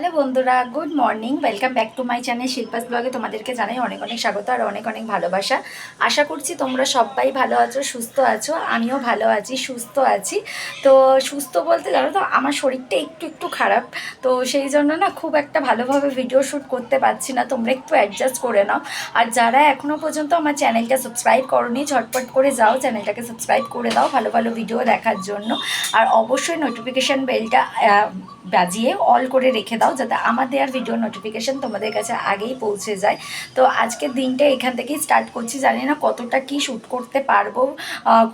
Hello বন্ধুরা, good morning. Welcome back to my channel Shilpa's ব্লগে তোমাদেরকে জানাই অনেক অনেক স্বাগত আর অনেক অনেক ভালোবাসা। আশা করছি তোমরা সবাই ভালো আছো, সুস্থ আছো, আমিও ভালো আছি, সুস্থ আছি। তো সুস্থ বলতে জানো তো, আমার শরীরটা একটু একটু খারাপ, তো সেই জন্য না খুব একটা ভালোভাবে ভিডিও শ্যুট করতে পারছি না। তোমরা একটু অ্যাডজাস্ট করে নাও। আর যারা এখনও পর্যন্ত আমার চ্যানেলটা সাবস্ক্রাইব করনি, ঝটপট করে যাও, চ্যানেলটাকে সাবস্ক্রাইব করে দাও ভালো ভালো ভিডিও দেখার জন্য। আর অবশ্যই নোটিফিকেশান বেলটা বাজিয়ে অল করে রেখে দাও। যাতে আমার দেওয়ার ভিডিও নোটিফিকেশান তোমাদের কাছে আগেই পৌঁছে যায়। তো আজকের দিনটা এখান থেকেই স্টার্ট করছি। জানি না কতটা কি শ্যুট করতে পারব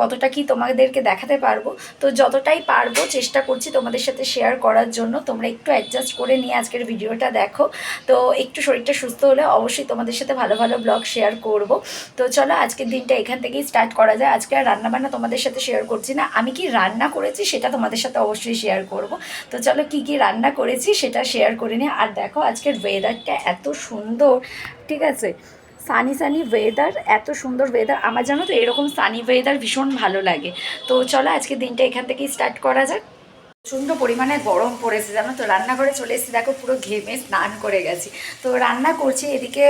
কতটা কি তোমাদেরকে দেখাতে পারব। তো যতটাই পারব চেষ্টা করছি তোমাদের সাথে শেয়ার করার জন্য। তোমরা একটু অ্যাডজাস্ট করে নিয়ে আজকের ভিডিওটা দেখো। তো একটু শরীরটা সুস্থ হলে অবশ্যই তোমাদের সাথে ভালো ভালো ব্লগ শেয়ার করব। তো চলো আজকের দিনটা এখান থেকেই স্টার্ট করা যায়। আজকে আর রান্নাবান্না তোমাদের সাথে শেয়ার করছি না। আমি কি রান্না করেছি সেটা তোমাদের সাথে অবশ্যই শেয়ার করব। তো চলো কি কি রান্না করেছি সেটা শেয়ার করে নিই আর দেখো আজকের ওয়েদারটা এত সুন্দর, ঠিক আছে? সানি সানি ওয়েদার এত সুন্দর ওয়েদার আমার জানো তো এরকম সানি ওয়েদার ভীষণ ভালো লাগে। তো চলো আজকে দিনটা এখান থেকেই স্টার্ট করা যাক। প্রচণ্ড পরিমাণে গরম পড়েছে, জানো তো? রান্নাঘরে চলে এসেছি, দেখো পুরো ঘেমে স্নান করে গেছি। তো রান্না করছি, এদিকে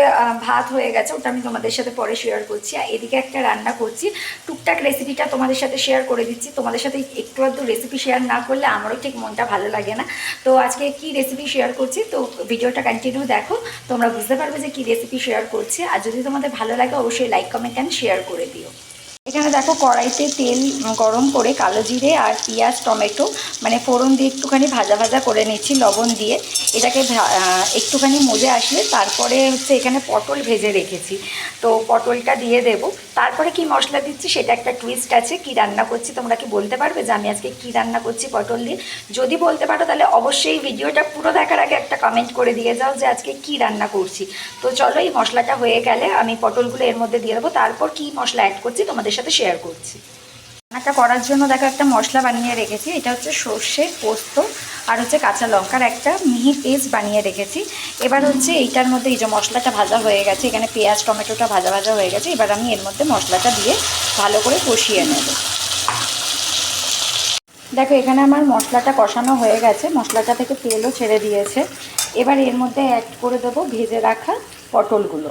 ভাত হয়ে গেছে, ওটা আমি তোমাদের সাথে পরে শেয়ার করছি। আর এদিকে একটা রান্না করছি, টুকটাক রেসিপিটা তোমাদের সাথে শেয়ার করে দিচ্ছি। তোমাদের সাথে একটু আধটু রেসিপি শেয়ার না করলে আমারও ঠিক মনটা ভালো লাগে না। তো আজকে কি রেসিপি শেয়ার করছি? তো ভিডিওটা কন্টিনিউ দেখো, তোমরা বুঝতে পারবে যে কি রেসিপি শেয়ার করছি। আর যদি তোমাদের ভালো লাগে, অবশ্যই লাইক কমেন্ট অ্যান্ড শেয়ার করে দিও। এখানে দেখো কড়াইতে তেল গরম করে কালো জিরে আর পেঁয়াজ, টমেটো মানে ফোড়ন দিয়ে একটুখানি ভাজা ভাজা করে নিচ্ছি, লবণ দিয়ে। এটাকে একটুখানি মজে আসলে তারপরে হচ্ছে এখানে পটল ভেজে রেখেছি। তো পটলটা দিয়ে দেব। তারপরে কি মশলা দিচ্ছি সেটা একটা টুইস্ট আছে, কি রান্না করছি তোমরা কি বলতে পারবে যে আমি আজকে কি রান্না করছি পটল দিয়ে? যদি বলতে পারো তাহলে অবশ্যই ভিডিওটা পুরো দেখার আগে একটা কমেন্ট করে দিয়ে যাও যে আজকে কি রান্না করছি। তো চলো এই মশলাটা হয়ে গেলে আমি পটলগুলো এর মধ্যে দিয়ে দেবো। তারপর কি মশলা অ্যাড করছি তোমাদের সাথে শেয়ার করছি। রান্নাটা করার জন্য দেখো একটা মশলা বানিয়ে রেখেছি, এটা হচ্ছে সর্ষে পোস্ত আর হচ্ছে কাঁচা লঙ্কার একটা মিহি পেস্ট বানিয়ে রেখেছি। এবার হচ্ছে এইটার মধ্যে এই যে মশলাটা ভাজা হয়ে গেছে, এখানে পেঁয়াজ, টমেটোটা ভাজা ভাজা হয়ে গেছে, এবার আমি এর মধ্যে মশলাটা দিয়ে ভালো করে কষিয়ে নেব। দেখো এখানে আমার মশলাটা কষানো হয়ে গেছে, মশলাটা থেকে তেলও ছেড়ে দিয়েছে। এবার এর মধ্যে অ্যাড করে দেবো ভেজে রাখা পটলগুলো।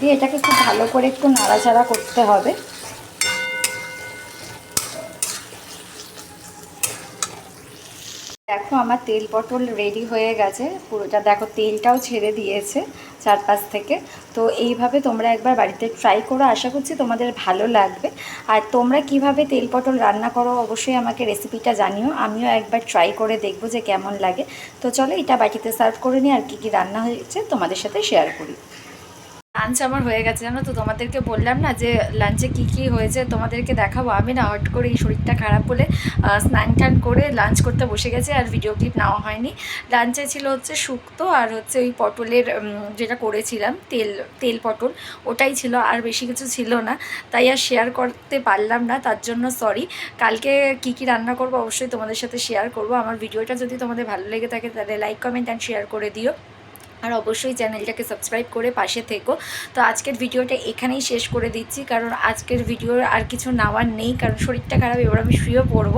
দিয়ে এটাকে খুব ভালো করে একটু নাড়াচাড়া করতে হবে। দেখো আমার তেল পটল রেডি হয়ে গেছে। পুরোটা দেখো তেলটাও ছেড়ে দিয়েছে চারপাশ থেকে। তো এইভাবে তোমরা একবার বাড়িতে ট্রাই করো। আশা করছি তোমাদের ভালো লাগবে। আর তোমরা কীভাবে তেল পটল রান্না করো অবশ্যই আমাকে রেসিপিটা জানিও। আমিও একবার ট্রাই করে দেখব যে কেমন লাগে। তো চলো এটা বাটিতে সার্ভ করে নিই আর কী কী রান্না হয়েছে তোমাদের সাথে শেয়ার করি। লাঞ্চ আমার হয়ে গেছে, জানো তো? তোমাদেরকে বললাম না যে লাঞ্চে কি কি হয়েছে তোমাদেরকে দেখাবো। আমি না হট করে এই শরীরটা খারাপ বলে স্নান টান করে লাঞ্চ করতে বসে গেছি আর ভিডিও ক্লিপ নেওয়া হয়নি। লাঞ্চে ছিল হচ্ছে শুক্তো আর হচ্ছে ওই পটলের যেটা করেছিলাম, তেল তেল পটল, ওটাই ছিল, আর বেশি কিছু ছিল না। তাই আর শেয়ার করতে পারলাম না, তার জন্য সরি কালকে কি কি রান্না করব অবশ্যই তোমাদের সাথে শেয়ার করব। আমার ভিডিওটা যদি তোমাদের ভালো লেগে থাকে তাহলে লাইক কমেন্ট অ্যান্ড শেয়ার করে দিও। আর অবশ্যই চ্যানেলটাকে সাবস্ক্রাইব করে পাশে থেকো। তো আজকের ভিডিওটা এখানেই শেষ করে দিচ্ছি, কারণ আজকের ভিডিওর আর কিছু নেওয়ার নেই, কারণ শরীরটা খারাপ, এবার আমি শুয়েও পড়ব।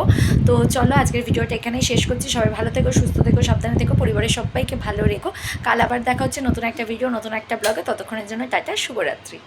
তো চলো আজকের ভিডিওটা এখানেই শেষ করছি। সবাই ভালো থেকো, সুস্থ থেকো, সাবধানে থেকো, পরিবারের সবাইকে ভালো রেখো। কাল আবার দেখা হচ্ছে নতুন একটা ভিডিও, নতুন একটা ব্লগে। ততক্ষণের জন্য টাটা, শুভরাত্রি।